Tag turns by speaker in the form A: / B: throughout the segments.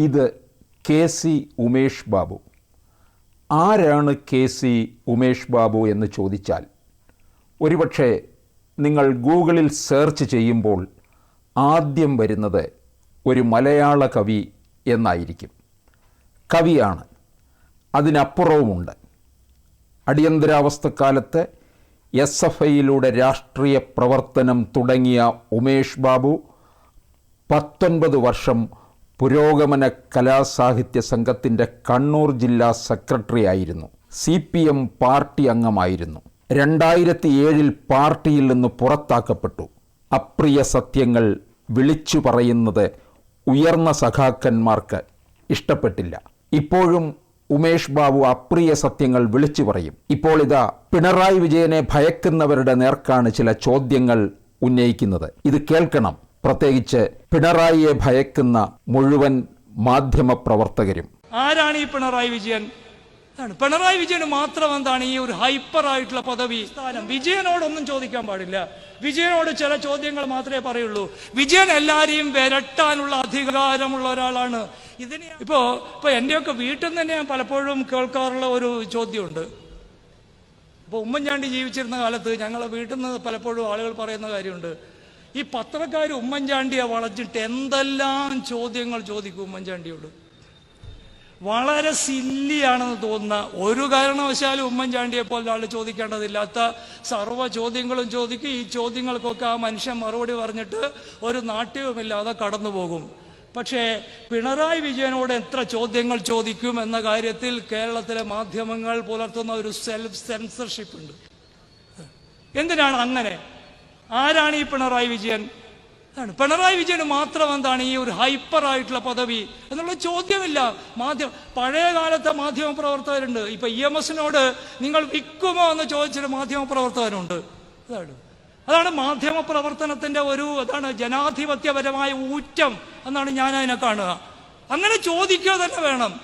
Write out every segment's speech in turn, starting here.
A: ഇത് K C Umesh Babu. ആരാണ് K C Umesh Babu എന്ന് ചോദിച്ചാൽ ഒരുപക്ഷെ നിങ്ങൾ ഗൂഗിളിൽ സെർച്ച് ചെയ്യുമ്പോൾ ആദ്യം വരുന്നത് ഒരു മലയാള കവി എന്നായിരിക്കും. കവിയാണ്. അതിനപ്പുറവുമുണ്ട്. അടിയന്തരാവസ്ഥക്കാലത്ത് എസ് എഫ് ഐയിലൂടെ രാഷ്ട്രീയ പ്രവർത്തനം തുടങ്ങിയ ഉമേഷ് ബാബു പത്തൊൻപത് വർഷം പുരോഗമന കലാസാഹിത്യ സംഘത്തിന്റെ കണ്ണൂർ ജില്ലാ സെക്രട്ടറി ആയിരുന്നു സി പി എം പാർട്ടി അംഗമായിരുന്നു. രണ്ടായിരത്തി ഏഴിൽ പാർട്ടിയിൽ നിന്ന് പുറത്താക്കപ്പെട്ടു. അപ്രിയ സത്യങ്ങൾ വിളിച്ചു പറയുന്നത് ഉയർന്ന സഖാക്കന്മാർക്ക് ഇഷ്ടപ്പെട്ടില്ല. ഇപ്പോഴും ഉമേഷ് ബാബു അപ്രിയ സത്യങ്ങൾ വിളിച്ചു പറയും. ഇപ്പോൾ ഇതാ പിണറായി വിജയനെ ഭയക്കുന്നവരുടെ നേർക്കാണ് ചില ചോദ്യങ്ങൾ ഉന്നയിക്കുന്നത്. ഇത് കേൾക്കണം. പ്രത്യേകിച്ച് പിണറായിയെ ഭയക്കുന്ന മുഴുവൻ മാധ്യമ പ്രവർത്തകരും
B: ആരാണ് ഈ പിണറായി വിജയൻ? പിണറായി വിജയന് മാത്രം എന്താണ് ഈ ഒരു ഹൈപ്പർ ആയിട്ടുള്ള പദവി സ്ഥാനം? വിജയനോടൊന്നും ചോദിക്കാൻ പാടില്ല. വിജയനോട് ചില ചോദ്യങ്ങൾ മാത്രമേ പറയുള്ളൂ. വിജയൻ എല്ലാരെയും വിരട്ടാനുള്ള അധികാരമുള്ള ഒരാളാണ്. ഇതിന് ഇപ്പോ ഇപ്പൊ എന്റെയൊക്കെ വീട്ടിൽ തന്നെ ഞാൻ പലപ്പോഴും കേൾക്കാറുള്ള ഒരു ചോദ്യമുണ്ട്. ഇപ്പൊ ഉമ്മൻചാണ്ടി ജീവിച്ചിരുന്ന കാലത്ത് ഞങ്ങളെ വീട്ടിൽ നിന്ന് പലപ്പോഴും ആളുകൾ പറയുന്ന കാര്യമുണ്ട്. ഈ പത്രക്കാർ ഉമ്മൻചാണ്ടിയെ വളച്ചിട്ട് എന്തെല്ലാം ചോദ്യങ്ങൾ ചോദിക്കും ഉമ്മൻചാണ്ടിയോട്? വളരെ സില്ലിയാണെന്ന് തോന്നുന്ന ഒരു കാരണവശാലും ഉമ്മൻചാണ്ടിയെ പോലെ ആൾ ചോദിക്കേണ്ടതില്ലാത്ത സർവ ചോദ്യങ്ങളും ചോദിക്കും. ഈ ചോദ്യങ്ങൾക്കൊക്കെ ആ മനുഷ്യൻ മറുപടി പറഞ്ഞിട്ട് ഒരു നാട്യവുമില്ലാതെ കടന്നു പോകും. പക്ഷേ പിണറായി വിജയനോട് എത്ര ചോദ്യങ്ങൾ ചോദിക്കും എന്ന കാര്യത്തിൽ കേരളത്തിലെ മാധ്യമങ്ങൾ പുലർത്തുന്ന ഒരു സെൽഫ് സെൻസർഷിപ്പ് ഉണ്ട്. എന്തിനാണ് അങ്ങനെ? ആരാണ് ഈ പിണറായി വിജയൻ? അതാണ് പിണറായി വിജയന് മാത്രം എന്താണ് ഈ ഒരു ഹൈപ്പർ ആയിട്ടുള്ള പദവി എന്നുള്ള ചോദ്യമില്ല. മാധ്യമ പഴയ കാലത്തെ മാധ്യമ പ്രവർത്തകരുണ്ട്. ഇപ്പൊ ഇ എം എസിനോട് നിങ്ങൾ വിൽക്കുമോ എന്ന് ചോദിച്ചൊരു മാധ്യമ പ്രവർത്തകനുണ്ട്. അതാണ് അതാണ് മാധ്യമ പ്രവർത്തനത്തിന്റെ ഒരു അതാണ് ജനാധിപത്യപരമായ ഊറ്റം എന്നാണ് ഞാൻ അതിനെ കാണുക. അങ്ങനെ ചോദിക്കുക തന്നെ വേണം.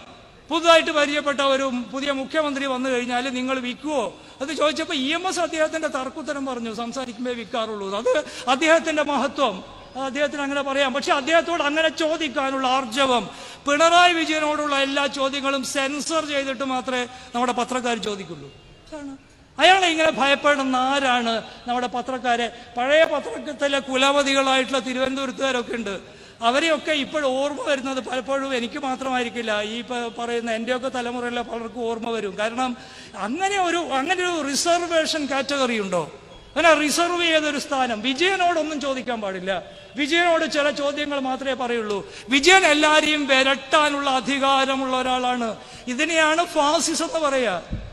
B: പുതുതായിട്ട് പരിചയപ്പെട്ട ഒരു പുതിയ മുഖ്യമന്ത്രി വന്നു കഴിഞ്ഞാൽ നിങ്ങൾ വിൽക്കുവോ? അത് ചോദിച്ചപ്പോൾ ഇ എം എസ് അദ്ദേഹത്തിന്റെ തർക്കുത്തരം പറഞ്ഞു സംസാരിക്കുമ്പോൾ വിൽക്കാറുള്ളൂ അത് അദ്ദേഹത്തിന്റെ മഹത്വം. അദ്ദേഹത്തിന് അങ്ങനെ പറയാം. പക്ഷെ അദ്ദേഹത്തോട് അങ്ങനെ ചോദിക്കാനുള്ള ആർജവം പിണറായി വിജയനോടുള്ള എല്ലാ ചോദ്യങ്ങളും സെൻസർ ചെയ്തിട്ട് മാത്രമേ നമ്മുടെ പത്രക്കാർ ചോദിക്കുള്ളൂ. അയാളെ ഇങ്ങനെ ഭയപ്പെടുന്ന ആരാണ് നമ്മുടെ പത്രക്കാരെ? പഴയ പത്രത്തിലെ കുലപതികളായിട്ടുള്ള തിരുവനന്തപുരത്തുകാരൊക്കെ ഉണ്ട്. അവരെയൊക്കെ ഇപ്പോൾ ഓർമ്മ വരുന്നത് പലപ്പോഴും എനിക്ക് മാത്രമായിരിക്കില്ല. ഈ പറയുന്ന എന്റെയൊക്കെ തലമുറയിലെ പലർക്കും ഓർമ്മ വരും. കാരണം അങ്ങനെ ഒരു അങ്ങനെ ഒരു റിസർവേഷൻ കാറ്റഗറി ഉണ്ടോ? അങ്ങനെ റിസർവ് ചെയ്തൊരു സ്ഥാനം. വിജയനോടൊന്നും ചോദിക്കാൻ പാടില്ല. വിജയനോട് ചില ചോദ്യങ്ങൾ മാത്രമേ പറയുള്ളൂ. വിജയൻ എല്ലാവരെയും വിരട്ടാനുള്ള അധികാരമുള്ള ഒരാളാണ്. ഇതിനെയാണ് ഫാസിസം എന്ന് പറയുക.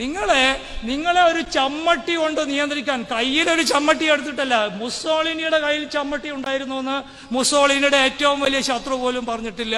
B: നിങ്ങളെ നിങ്ങളെ ഒരു ചമ്മട്ടി കൊണ്ട് നിയന്ത്രിക്കാൻ കയ്യിലൊരു ചമ്മട്ടി എടുത്തിട്ടല്ല മുസോളിനിയുടെ കയ്യിൽ ചമ്മട്ടി ഉണ്ടായിരുന്നു എന്ന് മുസോളിനിയുടെ ഏറ്റവും വലിയ ശത്രു പോലും പറഞ്ഞിട്ടില്ല.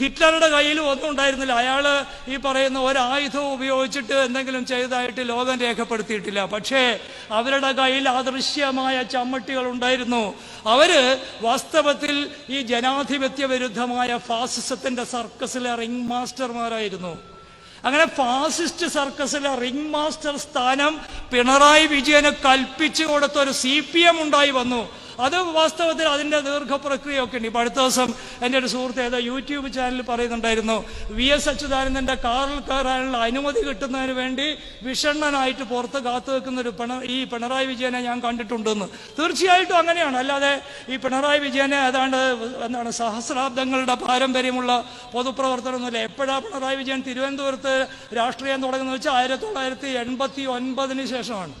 B: ഹിറ്റ്ലറുടെ കയ്യിലും ഒന്നും ഉണ്ടായിരുന്നില്ല. അയാൾ ഈ പറയുന്ന ഒരായുധവും ഉപയോഗിച്ചിട്ട് എന്തെങ്കിലും ചെയ്തതായിട്ട് ലോകം രേഖപ്പെടുത്തിയിട്ടില്ല. പക്ഷേ അവരുടെ കയ്യിൽ അദൃശ്യമായ ചമ്മട്ടികൾ ഉണ്ടായിരുന്നു. അവർ വാസ്തവത്തിൽ ഈ ജനാധിപത്യ വിരുദ്ധമായ ഫാസിസത്തിന്റെ സർക്കസിലെ റിംഗ് മാസ്റ്റർമാരായിരുന്നു. അങ്ങനെ ഫാസിസ്റ്റ് സർക്കസിലെ റിംഗ് മാസ്റ്റർ സ്ഥാനം പിണറായി വിജയന് കൽപ്പിച്ചു കൊടുത്ത ഒരു സി ഉണ്ടായി വന്നു. അത് വാസ്തവത്തിൽ അതിന്റെ ദീർഘപ്രക്രിയയൊക്കെ ഉണ്ട്. ഇപ്പം അടുത്ത ദിവസം എന്റെ ഒരു സുഹൃത്ത് ഏതോ യൂട്യൂബ് ചാനലിൽ പറയുന്നുണ്ടായിരുന്നു വി എസ് അച്യുതാനന്ദന്റെ കാറിൽ കയറാനുള്ള അനുമതി കിട്ടുന്നതിന് വേണ്ടി വിഷണ്ണനായിട്ട് പുറത്ത് കാത്തു വെക്കുന്ന ഒരു പിണ ഈ പിണറായി വിജയനെ ഞാൻ കണ്ടിട്ടുണ്ടെന്ന്. തീർച്ചയായിട്ടും അങ്ങനെയാണ്. അല്ലാതെ ഈ പിണറായി വിജയനെ ഏതാണ്ട് എന്താണ് സഹസ്രാബ്ദങ്ങളുടെ പാരമ്പര്യമുള്ള പൊതുപ്രവർത്തനമൊന്നുമില്ല. എപ്പോഴാണ് പിണറായി വിജയൻ തിരുവനന്തപുരത്ത് രാഷ്ട്രീയം തുടങ്ങുന്നത് വെച്ചാൽ ആയിരത്തി തൊള്ളായിരത്തി എൺപത്തി ഒൻപതിന് ശേഷമാണ്.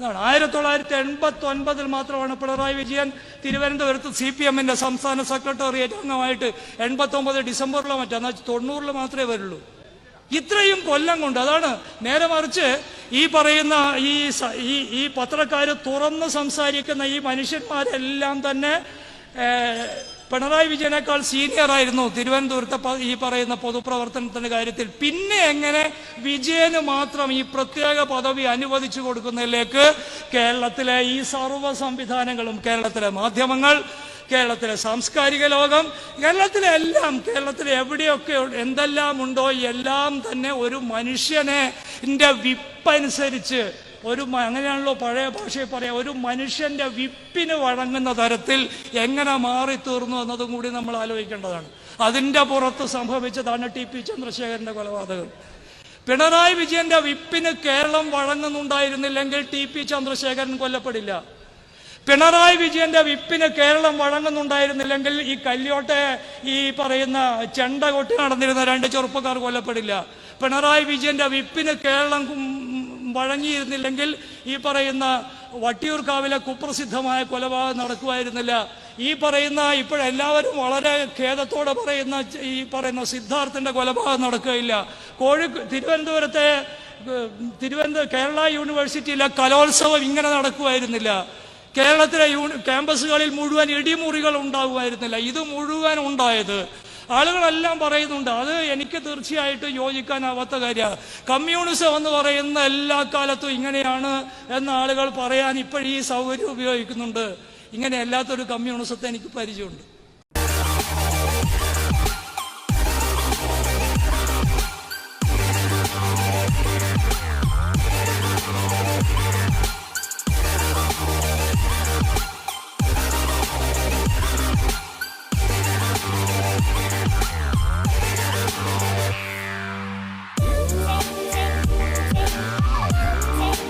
B: അതാണ് ആയിരത്തി തൊള്ളായിരത്തി എൺപത്തി ഒൻപതിൽ മാത്രമാണ് പിണറായി വിജയൻ തിരുവനന്തപുരത്ത് സി പി എമ്മിന്റെ സംസ്ഥാന സെക്രട്ടേറിയറ്റ് അംഗമായിട്ട് എൺപത്തി ഒമ്പത് ഡിസംബറിലോ മറ്റോ എന്നാൽ തൊണ്ണൂറിൽ മാത്രമേ വരുള്ളൂ. ഇത്രയും കൊല്ലം കൊണ്ട് അതാണ് നേരെ മറിച്ച് ഈ പറയുന്ന ഈ ഈ പത്രക്കാർ തുറന്ന് സംസാരിക്കുന്ന ഈ മനുഷ്യന്മാരെല്ലാം തന്നെ പിണറായി വിജയനേക്കാൾ സീനിയർ ആയിരുന്നു തിരുവനന്തപുരത്തെ ഈ പറയുന്ന പൊതുപ്രവർത്തനത്തിന്റെ കാര്യത്തിൽ. പിന്നെ എങ്ങനെ വിജയന് മാത്രം ഈ പ്രത്യേക പദവി അനുവദിച്ചു കൊടുക്കുന്നതിലേക്ക് കേരളത്തിലെ ഈ സർവ സംവിധാനങ്ങളും കേരളത്തിലെ മാധ്യമങ്ങൾ കേരളത്തിലെ സാംസ്കാരിക ലോകം കേരളത്തിലെ എല്ലാം കേരളത്തിലെ എവിടെയൊക്കെ എന്തെല്ലാം ഉണ്ടോ എല്ലാം തന്നെ ഒരു മനുഷ്യനെ വിപ്പനുസരിച്ച് ഒരു അങ്ങനെയാണല്ലോ പഴയ ഭാഷയിൽ പറയാം ഒരു മനുഷ്യന്റെ വിപ്പിന് വഴങ്ങുന്ന തരത്തിൽ എങ്ങനെ മാറി തീർന്നു എന്നതും കൂടി നമ്മൾ ആലോചിക്കേണ്ടതാണ്. അതിന്റെ പുറത്ത് സംഭവിച്ചതാണ് ടി പി ചന്ദ്രശേഖരന്റെ കൊലപാതകം. പിണറായി വിജയന്റെ വിപ്പിന് കേരളം വഴങ്ങുന്നുണ്ടായിരുന്നില്ലെങ്കിൽ ടി പി ചന്ദ്രശേഖരൻ കൊല്ലപ്പെടില്ല. പിണറായി വിജയന്റെ വിപ്പിന് കേരളം വഴങ്ങുന്നുണ്ടായിരുന്നില്ലെങ്കിൽ ഈ കല്യോട്ടെ ഈ പറയുന്ന ചെണ്ട കൊട്ടി നടന്നിരുന്ന രണ്ട് ചെറുപ്പക്കാർ കൊല്ലപ്പെടില്ല. പിണറായി വിജയന്റെ വിപ്പിന് കേരളം വഴങ്ങിയിരുന്നില്ലെങ്കിൽ ഈ പറയുന്ന വട്ടിയൂർക്കാവിലെ കുപ്രസിദ്ധമായ കൊലപാതകം നടക്കുമായിരുന്നില്ല. ഈ പറയുന്ന ഇപ്പോഴെല്ലാവരും വളരെ ഖേദത്തോടെ പറയുന്ന ഈ പറയുന്ന സിദ്ധാർത്ഥന്റെ കൊലപാതകം നടക്കുകയില്ല. കോഴി തിരുവനന്തപുരത്തെ തിരുവനന്തപുരം കേരള യൂണിവേഴ്സിറ്റിയിലെ കലോത്സവം ഇങ്ങനെ നടക്കുമായിരുന്നില്ല. കേരളത്തിലെ യൂണി ക്യാമ്പസുകളിൽ മുഴുവൻ ഇടിമുറികൾ ഉണ്ടാകുമായിരുന്നില്ല. ഇത് മുഴുവൻ ഉണ്ടായത് ആളുകളെല്ലാം പറയുന്നുണ്ട് അത് എനിക്ക് തീർച്ചയായിട്ടും യോജിക്കാനാവാത്ത കാര്യമാണ്. കമ്മ്യൂണിസം എന്ന് പറയുന്ന എല്ലാ കാലത്തും ഇങ്ങനെയാണ് എന്ന ആളുകൾ പറയാൻ ഇപ്പോഴീ ഈ സൗകര്യം ഉപയോഗിക്കുന്നുണ്ട്. ഇങ്ങനെ അല്ലാത്തൊരു കമ്മ്യൂണിസത്തെ എനിക്ക് പരിചയമുണ്ട്.